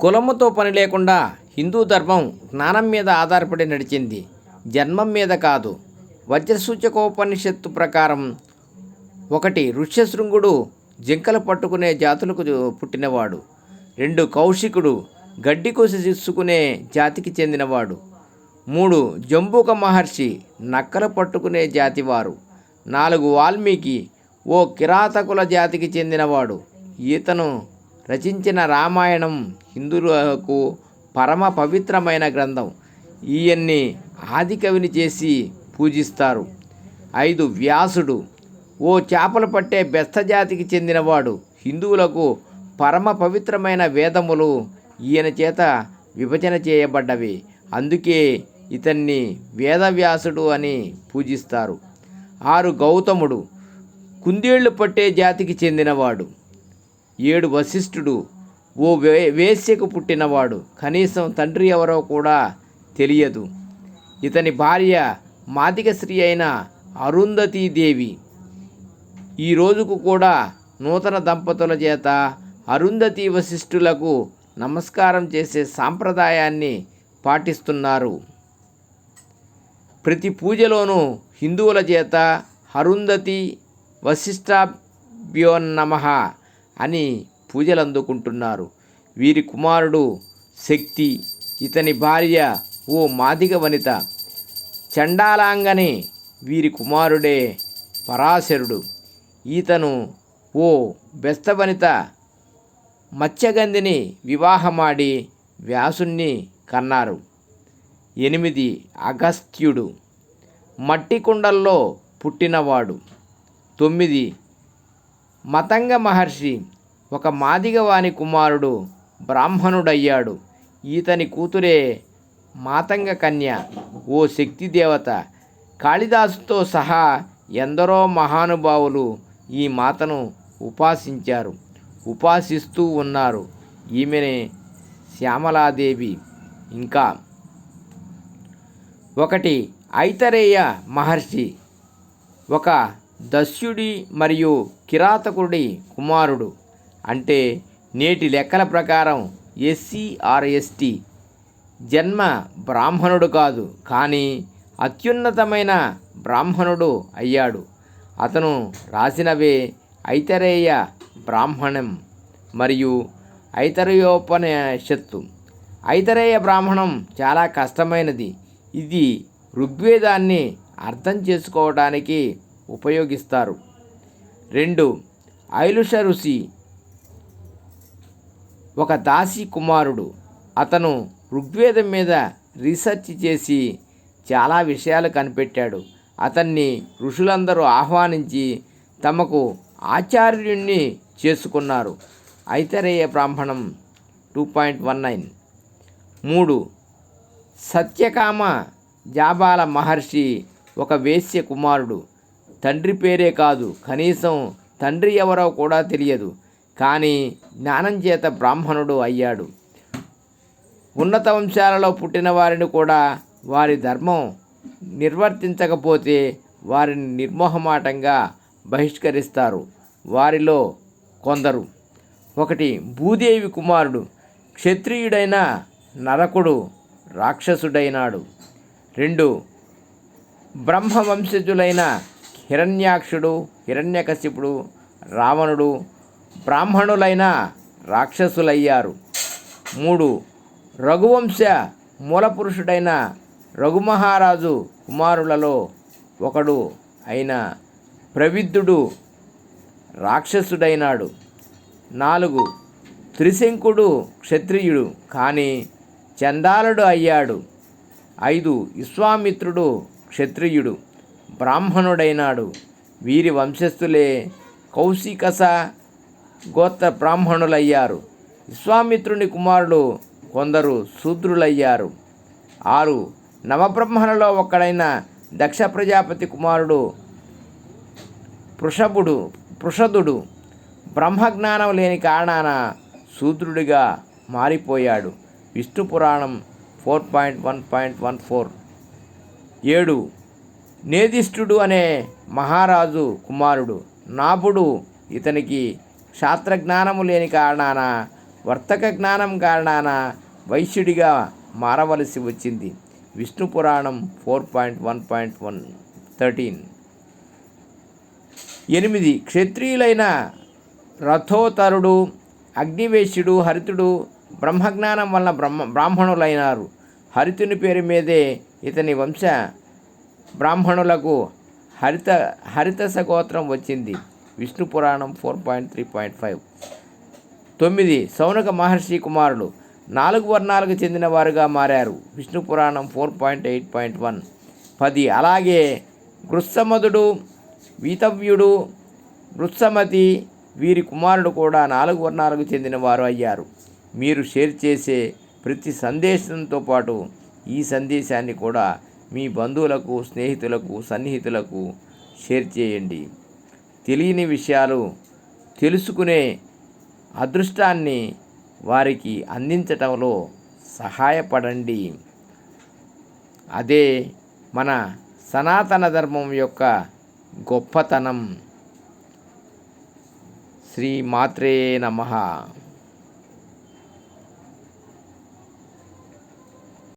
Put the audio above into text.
కులముతో పని లేకుండా హిందూ ధర్మం జ్ఞానం మీద ఆధారపడి నడిచింది. జన్మం మీద కాదు. వజ్రసూచకోపనిషత్తు ప్రకారం ఒకటి ఋష్యశృంగుడు జింకలు పట్టుకునే జాతులకు పుట్టినవాడు. రెండు కౌశికుడు గడ్డి కోసి తీసుకునే జాతికి చెందినవాడు. మూడు జంబూక మహర్షి నక్కలు పట్టుకునే జాతివారు. నాలుగు వాల్మీకి ఓ కిరాతకుల జాతికి చెందినవాడు. ఈతను రచించిన రామాయణం హిందువులకు పరమ పవిత్రమైన గ్రంథం. ఈయన్ని ఆది కవిని చేసి పూజిస్తారు. ఐదు వ్యాసుడు. ఓ చేపలు పట్టే బెస్త జాతికి చెందినవాడు. హిందువులకు పరమ పవిత్రమైన వేదములు ఈయన చేత విభజన చేయబడ్డవి. అందుకే ఇతన్ని వేదవ్యాసుడు అని పూజిస్తారు. ఆరు గౌతముడు. కుందేళ్ళు పట్టే జాతికి చెందినవాడు. ఏడు వశిష్ఠుడు. ఓ వే వేశ్యకు పుట్టినవాడు. కనీసం తండ్రి ఎవరో కూడా తెలియదు. ఇతని భార్య మాదిక స్త్రీ అయిన అరుంధతీదేవి ఈ రోజుకు కూడా నూతన దంపతుల చేత అరుంధతి వశిష్ఠులకు నమస్కారం చేసే సాంప్రదాయాన్ని పాటిస్తున్నారు. ప్రతి పూజలోనూ హిందువుల చేత అరుంధతి వశిష్టాభ్యో నమ అని పూజలు అందుకుంటున్నారు వీరి కుమారుడు శక్తి ఇతని భార్య ఓ మాదిగ వనిత. చండాలాంగని వీరి కుమారుడే పరాశరుడు. ఈతను ఓ బెస్త వనిత. మత్స్యగంధిని వివాహమాడి వ్యాసుణ్ణి కన్నారు. ఎనిమిది అగస్త్యుడు. మట్టి కుండల్లో పుట్టినవాడు. తొమ్మిది మతంగ మహర్షి ఒక మాదిగవాని కుమారుడు బ్రాహ్మణుడయ్యాడు. ఈతని కూతురే మాతంగ కన్య ఓ శక్తి దేవత. కాళిదాసుతో సహా ఎందరో మహానుభావులు ఈ మాతను ఉపాసించారు ఉపాసిస్తూ ఉన్నారు. ఈమెనే శ్యామలాదేవి. ఇంకా ఒకటి ఐతరేయ మహర్షి. ఒక దస్యుడి మరియు కిరాతకుడి కుమారుడు. అంటే నేటి లెక్కల ప్రకారం ఎస్సీ ఆర్ ఎస్టీ జన్మ బ్రాహ్మణుడు కాదు కానీ అత్యున్నతమైన బ్రాహ్మణుడు అయ్యాడు. అతను రాసినవే ఐతరేయ బ్రాహ్మణం మరియు ఐతరేయోపనిషత్తు. ఐతరేయ బ్రాహ్మణం చాలా కష్టమైనది. ఇది ఋగ్వేదాన్ని అర్థం చేసుకోవడానికి ఉపయోగిస్తారు. రెండు ఐలుష ఋషి ఒక దాసి కుమారుడు. అతను ఋగ్వేదం మీద రీసెర్చ్ చేసి చాలా విషయాలు కనిపెట్టాడు. అతన్ని ఋషులందరూ ఆహ్వానించి తమకు ఆచార్యుణ్ణి చేసుకున్నారు. ఐతరేయ బ్రాహ్మణం టూ పాయింట్ వన్ నైన్. మూడు. సత్యకామ జాబాల మహర్షి ఒక వేశ్య కుమారుడు. తండ్రి పేరే కాదు కనీసం తండ్రి ఎవరో కూడా తెలియదు. కానీ జ్ఞానం చేత బ్రాహ్మణుడు అయ్యాడు. ఉన్నత వంశాలలో పుట్టిన వారిని కూడా వారి ధర్మం నిర్వర్తించకపోతే వారిని నిర్మోహమాటంగా బహిష్కరిస్తారు. వారిలో కొందరు. ఒకటి భూదేవి కుమారుడు. క్షత్రియుడైన నరకుడు రాక్షసుడైనాడు. రెండు బ్రహ్మవంశజులైన హిరణ్యాక్షుడు హిరణ్యకశిపుడు రావణుడు బ్రాహ్మణులైన రాక్షసులయ్యారు. మూడు రఘువంశ మూలపురుషుడైన రఘుమహారాజు కుమారులలో ఒకడు అయిన ప్రవిద్ధుడు రాక్షసుడైనాడు. నాలుగు త్రిశంకుడు క్షత్రియుడు కానీ చందాలుడు అయ్యాడు. ఐదు విశ్వామిత్రుడు క్షత్రియుడు బ్రాహ్మణుడైనాడు. వీరి వంశస్థులే కౌశికస గోత్ర బ్రాహ్మణులయ్యారు. విశ్వామిత్రుని కుమారుడు కొందరు శూద్రులయ్యారు. ఆరు నవబ్రహ్మణలో ఒక్కడైన దక్ష ప్రజాపతి కుమారుడు పృషభుడు పృషదుడు బ్రహ్మజ్ఞానం లేని కారణాన శూద్రుడిగా మారిపోయాడు. Vishnu Puranam four point one point one four. ఏడు నేదిష్ఠుడు అనే మహారాజు కుమారుడు. నాభుడు ఇతనికి శాస్త్రజ్ఞానము లేని కారణాన వర్తక జ్ఞానం కారణాన వైశ్యుడిగా మారవలసి వచ్చింది. Vishnu Puranam four point one point one thirteen. ఎనిమిది. క్షత్రియులైన రథోతరుడు అగ్నివేశ్యుడు హరితుడు బ్రహ్మజ్ఞానం వలన బ్రహ్మ బ్రాహ్మణులైనారు. హరితుని పేరు మీదే ఇతని వంశ బ్రాహ్మణులకు హరిత హరితస గోత్రం వచ్చింది. Vishnu Puranam four point three point five. తొమ్మిది సౌనక మహర్షి కుమారుడు నాలుగు వర్ణాలకు చెందిన వారుగా మారారు. Vishnu Puranam four point eight point one. పది అలాగే గృత్సమధుడు వీతవ్యుడు వృత్సమతి వీరి కుమారుడు కూడా నాలుగు వర్ణాలకు చెందిన వారు అయ్యారు. మీరు షేర్ చేసే ప్రతి సందేశంతో పాటు ఈ సందేశాన్ని కూడా మీ బంధువులకు స్నేహితులకు సన్నిహితులకు షేర్ చేయండి. తెలియని విషయాలు తెలుసుకునే అదృష్టాన్ని వారికి అందించటంలో సహాయపడండి. అదే మన సనాతన ధర్మం యొక్క గొప్పతనం. శ్రీ నమ నమః.